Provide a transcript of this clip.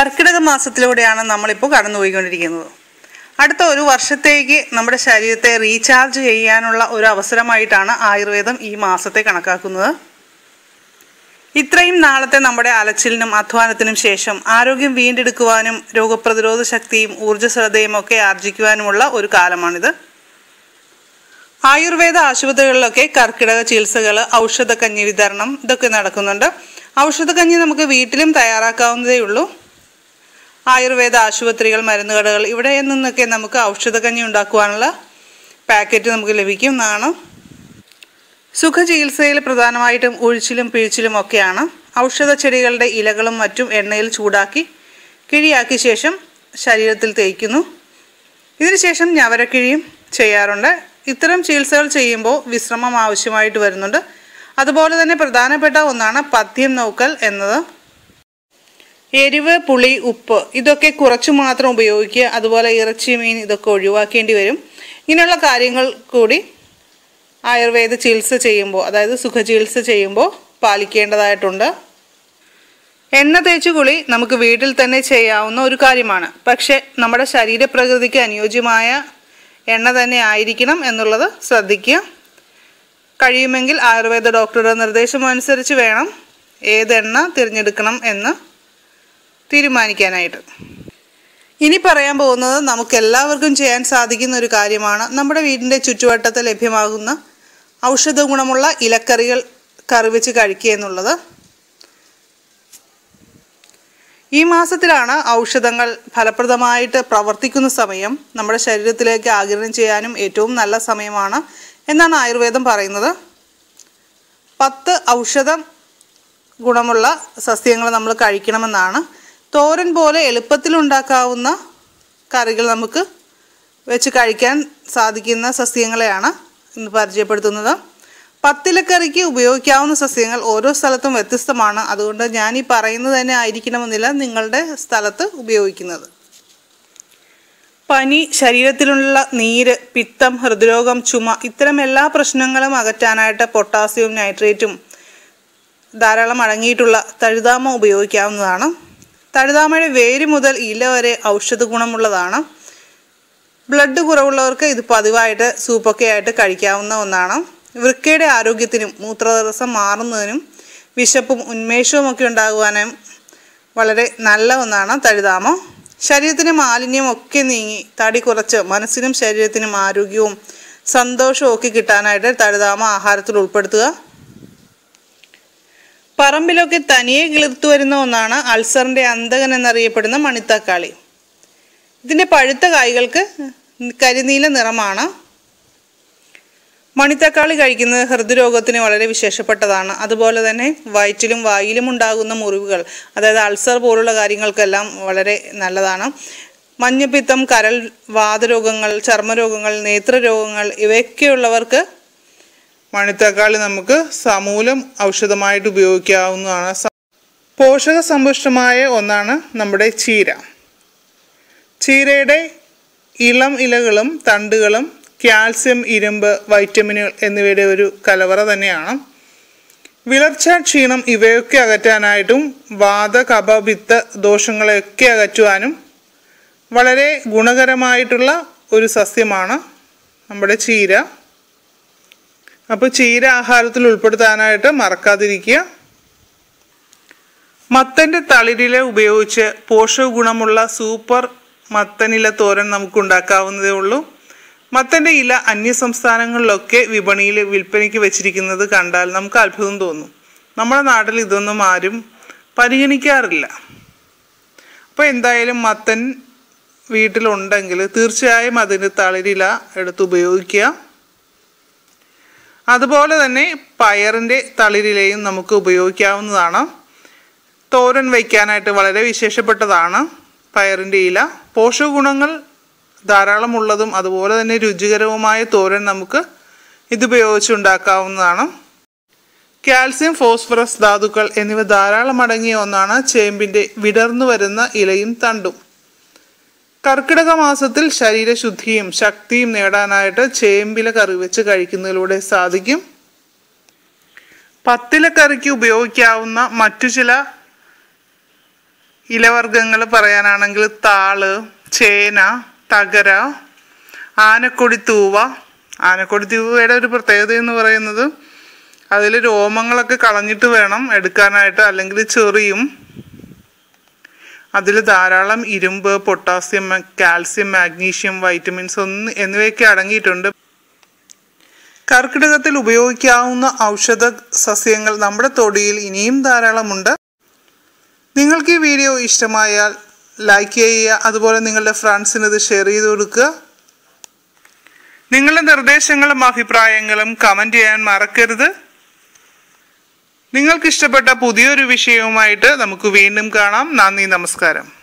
കർക്കിടക മാസത്തിലൂടെയാണ് നമ്മളിപ്പോൾ കടന്നുപോയിക്കൊണ്ടിരിക്കുന്നത്. അടുത്ത ഒരു വർഷത്തേക്ക് നമ്മുടെ ശരീരത്തെ റീചാർജ് ചെയ്യാനുള്ള ഒരു അവസരമായിട്ടാണ് ആയുർവേദം ഈ മാസത്തെ കണക്കാക്കുന്നത്. ഇത്രയും നാളത്തെ നമ്മുടെ അലച്ചിലിനും അധ്വാനത്തിനും ശേഷം ആരോഗ്യം വീണ്ടെടുക്കുവാനും രോഗപ്രതിരോധ ശക്തിയും ഊർജസ്വലതയും ഒക്കെ ആർജിക്കുവാനുമുള്ള ഒരു കാലമാണിത്. ആയുർവേദ ആശുപത്രികളിലൊക്കെ കർക്കിടക ചികിത്സകൾ ഔഷധക്കഞ്ഞി വിതരണം ഇതൊക്കെ നടക്കുന്നുണ്ട്. ഔഷധക്കഞ്ഞി നമുക്ക് വീട്ടിലും തയ്യാറാക്കാവുന്നതേ ഉള്ളൂ ആയുർവേദ ആശുപത്രികൾ മരുന്ന് കടകൾ ഇവിടെ നിന്നൊക്കെ നമുക്ക് ഔഷധക്കഞ്ഞി ഉണ്ടാക്കുവാനുള്ള പാക്കറ്റ് നമുക്ക് ലഭിക്കുന്നതാണ് സുഖചികിത്സയിൽ പ്രധാനമായിട്ടും ഒഴിച്ചിലും പിഴിച്ചിലും ഒക്കെയാണ്. ഔഷധ ചെടികളുടെ ഇലകളും മറ്റും എണ്ണയിൽ ചൂടാക്കി കിഴിയാക്കിയ ശേഷം ശരീരത്തിൽ തേയ്ക്കുന്നു. ഇതിനുശേഷം ഞവരക്കിഴിയും ചെയ്യാറുണ്ട്. ഇത്തരം ചികിത്സകൾ ചെയ്യുമ്പോൾ വിശ്രമം ആവശ്യമായിട്ട് വരുന്നുണ്ട്. അതുപോലെ തന്നെ പ്രധാനപ്പെട്ട ഒന്നാണ് പഥ്യം നോക്കൽ എന്നത്. എരിവ് പുളി ഉപ്പ് ഇതൊക്കെ കുറച്ച് മാത്രം ഉപയോഗിക്കുക. അതുപോലെ ഇറച്ചി മീൻ ഇതൊക്കെ ഒഴിവാക്കേണ്ടി വരും. ഇങ്ങനെയുള്ള കാര്യങ്ങൾ കൂടി ആയുർവേദ ചികിത്സ ചെയ്യുമ്പോൾ അതായത് സുഖ ചികിത്സ ചെയ്യുമ്പോൾ പാലിക്കേണ്ടതായിട്ടുണ്ട്. എണ്ണ തേച്ച് കുളി നമുക്ക് വീട്ടിൽ തന്നെ ചെയ്യാവുന്ന ഒരു കാര്യമാണ്. പക്ഷെ നമ്മുടെ ശരീരപ്രകൃതിക്ക് അനുയോജ്യമായ എണ്ണ തന്നെ ആയിരിക്കണം എന്നുള്ളത് ശ്രദ്ധിക്കുക. കഴിയുമെങ്കിൽ ആയുർവേദ ഡോക്ടറുടെ നിർദ്ദേശം അനുസരിച്ച് വേണം ഏതെണ്ണ തിരഞ്ഞെടുക്കണം എന്ന്. തീരുമാനിക്കാനായിട്ട്. ഇനി പറയാൻ പോകുന്നത് നമുക്ക് എല്ലാവർക്കും ചെയ്യാൻ സാധിക്കുന്ന ഒരു കാര്യമാണ്. നമ്മുടെ വീടിന്റെ ചുറ്റുവട്ടത്ത് ലഭ്യമാകുന്ന ഔഷധ ഗുണമുള്ള ഇലക്കറികൾ കറി വെച്ച് കഴിക്കുക എന്നുള്ളത്. ഈ മാസത്തിലാണ് ഔഷധങ്ങൾ ഫലപ്രദമായിട്ട് പ്രവർത്തിക്കുന്ന സമയം. നമ്മുടെ ശരീരത്തിലേക്ക് ആഗിരണം ചെയ്യാനും ഏറ്റവും നല്ല സമയമാണ് എന്നാണ് ആയുർവേദം പറയുന്നത്. പത്ത് ഔഷധം ഗുണമുള്ള സസ്യങ്ങൾ നമ്മൾ കഴിക്കണമെന്നാണ് തോരൻ പോലെ എളുപ്പത്തിൽ ഉണ്ടാക്കാവുന്ന കറികൾ നമുക്ക് വെച്ച് കഴിക്കാൻ സാധിക്കുന്ന സസ്യങ്ങളെയാണ് ഇന്ന് പരിചയപ്പെടുത്തുന്നത്. പത്തിലക്കറിക്ക് ഉപയോഗിക്കാവുന്ന സസ്യങ്ങൾ ഓരോ സ്ഥലത്തും വ്യത്യസ്തമാണ്. അതുകൊണ്ട് ഞാൻ ഈ പറയുന്നത് തന്നെ ആയിരിക്കണമെന്നില്ല. നിങ്ങളുടെ സ്ഥലത്ത് ഉപയോഗിക്കുന്നത്. പനി ശരീരത്തിലുള്ള നീര് പിത്തം ഹൃദ്രോഗം ചുമ ഇത്തരം എല്ലാ പ്രശ്നങ്ങളും അകറ്റാനായിട്ട് പൊട്ടാസ്യവും നൈട്രേറ്റും ധാരാളം അടങ്ങിയിട്ടുള്ള തഴുതാമ ഉപയോഗിക്കാവുന്നതാണ്. തഴുതാമയുടെ വേര് മുതൽ ഇല വരെ ഔഷധ ഗുണമുള്ളതാണ്. ബ്ലഡ് കുറവുള്ളവർക്ക് ഇത് പതിവായിട്ട് സൂപ്പൊക്കെ ആയിട്ട് കഴിക്കാവുന്ന ഒന്നാണ്. വൃക്കയുടെ ആരോഗ്യത്തിനും മൂത്രതടസ്സം മാറുന്നതിനും വിശപ്പും ഉന്മേഷവും ഒക്കെ ഉണ്ടാകുവാനും വളരെ നല്ല ഒന്നാണ് തഴുതാമ. ശരീരത്തിന് മാലിന്യം ഒക്കെ നീങ്ങി തടി കുറച്ച് മനസ്സിനും ശരീരത്തിനും ആരോഗ്യവും സന്തോഷവും ഒക്കെ കിട്ടാനായിട്ട് തഴുതാമ ആഹാരത്തിൽ ഉൾപ്പെടുത്തുക. പറമ്പിലൊക്കെ തനിയെ കിളിർത്തു വരുന്ന ഒന്നാണ് അൾസറിന്റെ അന്തകൻ എന്നറിയപ്പെടുന്ന മണിത്തക്കാളി. ഇതിന്റെ പഴുത്ത കായ്കൾക്ക് കരിനീല നിറമാണ്. മണിത്തക്കാളി കഴിക്കുന്നത് ഹൃദ്രോഗത്തിന് വളരെ വിശേഷപ്പെട്ടതാണ്. അതുപോലെ തന്നെ വയറ്റിലും വായിലും ഉണ്ടാകുന്ന മുറിവുകൾ അതായത് അൾസർ പോലുള്ള കാര്യങ്ങൾക്കെല്ലാം വളരെ നല്ലതാണ്. മഞ്ഞപ്പിത്തം കരൾ വാതരോഗങ്ങൾ ചർമ്മരോഗങ്ങൾ നേത്രരോഗങ്ങൾ ഇവയൊക്കെയുള്ളവർക്ക് മണിത്തക്കാളി നമുക്ക് സമൂലം ഔഷധമായിട്ട് ഉപയോഗിക്കാവുന്നതാണ്. പോഷക സമ്പുഷ്ടമായ ഒന്നാണ് നമ്മുടെ ചീര. ചീരയുടെ ഇളം ഇലകളും തണ്ടുകളും കാൽസ്യം ഇരുമ്പ് വൈറ്റമിനുകൾ എന്നിവയുടെ ഒരു കലവറ തന്നെയാണ്. വിളർച്ച ക്ഷീണം ഇവയൊക്കെ അകറ്റാനായിട്ടും വാത കഫ പിത്ത ദോഷങ്ങളെയൊക്കെ അകറ്റുവാനും വളരെ ഗുണകരമായിട്ടുള്ള ഒരു സസ്യമാണ് നമ്മുടെ ചീര. അപ്പോൾ ചീര ആഹാരത്തിൽ ഉൾപ്പെടുത്താനായിട്ട് മറക്കാതിരിക്കുക. മത്തന്റെ തളിരില ഉപയോഗിച്ച് പോഷക ഗുണമുള്ള സൂപ്പർ മത്തനില തോരൻ നമുക്ക് ഉണ്ടാക്കാവുന്നതേ ഉള്ളൂ. മത്തന്റെ ഇല അന്യ സംസ്ഥാനങ്ങളിലൊക്കെ വിപണിയിൽ വിൽപ്പനയ്ക്ക് വെച്ചിരിക്കുന്നത് കണ്ടാൽ നമുക്ക് അത്ഭുതം തോന്നും. നമ്മുടെ നാട്ടിൽ ഇതൊന്നും ആരും പരിഗണിക്കാറില്ല. അപ്പോൾ എന്തായാലും മത്തൻ വീട്ടിലുണ്ടെങ്കിൽ തീർച്ചയായും അതിന്റെ തളിരില എടുത്ത് ഉപയോഗിക്കുക. അതുപോലെ തന്നെ പയറിന്റെ തളിരിലയും നമുക്ക് ഉപയോഗിക്കാവുന്നതാണ്. തോരൻ വയ്ക്കാനായിട്ട് വളരെ വിശേഷപ്പെട്ടതാണ് പയറിന്റെ ഇല. പോഷകഗുണങ്ങൾ ധാരാളമുള്ളതും അതുപോലെ തന്നെ രുചികരവുമായ തോരൻ നമുക്ക് ഇതുപയോഗിച്ച് ഉണ്ടാക്കാവുന്നതാണ്. കാൽസ്യം ഫോസ്ഫറസ് ധാതുക്കൾ എന്നിവ ധാരാളം അടങ്ങിയ ഒന്നാണ് ചേമ്പിന്റെ വിടർന്നു വരുന്ന ഇലയും തണ്ടും. കർക്കിടക മാസത്തിൽ ശരീരശുദ്ധിയും ശക്തിയും നേടാനായിട്ട് ചേമ്പില കറി വെച്ച് കഴിക്കുന്നതിലൂടെ സാധിക്കും. പത്തിലക്കറിക്ക് ഉപയോഗിക്കാവുന്ന മറ്റു ചില ഇലവർഗങ്ങൾ പറയാനാണെങ്കിൽ താൾ ചേന തകര ആനക്കൊടി തൂവ. ആനക്കൊടി തൂവയുടെ ഒരു പ്രത്യേകത എന്ന് പറയുന്നത് അതിൽ രോമങ്ങളൊക്കെ കളഞ്ഞിട്ട് വേണം എടുക്കാനായിട്ട് അല്ലെങ്കിൽ ചെറിയും അതിൽ ധാരാളം ഇരുമ്പ് പൊട്ടാസ്യം കാൽസ്യം മാഗ്നീഷ്യം വൈറ്റമിൻസ് ഒന്ന് എന്നിവയൊക്കെ അടങ്ങിയിട്ടുണ്ട്. കർക്കിടകത്തിൽ ഉപയോഗിക്കാവുന്ന ഔഷധ സസ്യങ്ങൾ നമ്മുടെ തൊടിയിൽ ഇനിയും ധാരാളമുണ്ട്. നിങ്ങൾക്ക് ഈ വീഡിയോ ഇഷ്ടമായാൽ ലൈക്ക് ചെയ്യുക അതുപോലെ നിങ്ങളുടെ ഫ്രണ്ട്സിന് ഇത് ഷെയർ ചെയ്ത് കൊടുക്കുക. നിങ്ങളുടെ നിർദ്ദേശങ്ങളും അഭിപ്രായങ്ങളും കമന്റ് ചെയ്യാൻ മറക്കരുത്. നിങ്ങൾക്ക് ഇഷ്ടപ്പെട്ട പുതിയൊരു വിഷയവുമായിട്ട് നമുക്ക് വീണ്ടും കാണാം. നന്ദി നമസ്കാരം.